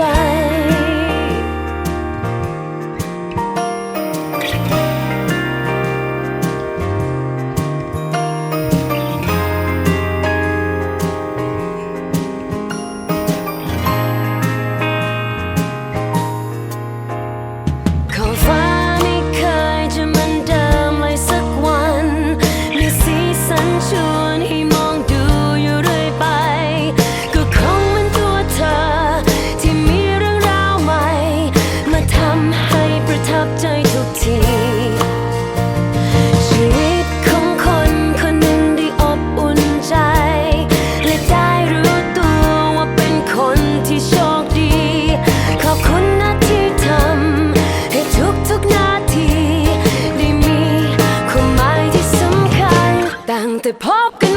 die Танти попки